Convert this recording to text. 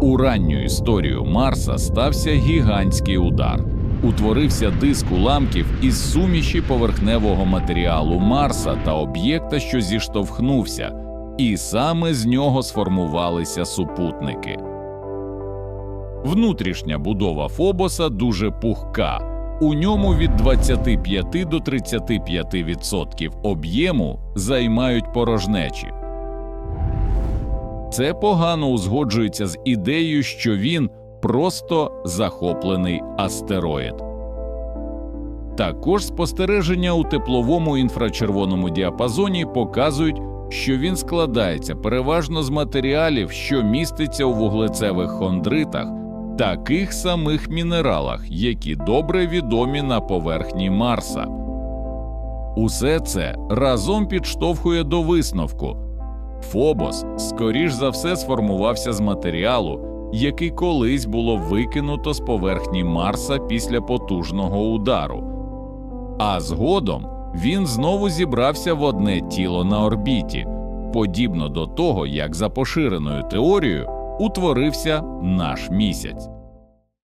У ранню історію Марса стався гігантський удар. Утворився диск уламків із суміші поверхневого матеріалу Марса та об'єкта, що зіштовхнувся, і саме з нього сформувалися супутники. Внутрішня будова Фобоса дуже пухка. У ньому від 25 до 35% об'єму займають порожнечі. Це погано узгоджується з ідеєю, що він просто захоплений астероїд. Також спостереження у тепловому інфрачервоному діапазоні показують, що він складається переважно з матеріалів, що містяться у вуглецевих хондритах, таких самих мінералах, які добре відомі на поверхні Марса. Усе це разом підштовхує до висновку. Фобос, скоріш за все, сформувався з матеріалу, який колись було викинуто з поверхні Марса після потужного удару. А згодом він знову зібрався в одне тіло на орбіті, подібно до того, як за поширеною теорією утворився наш місяць.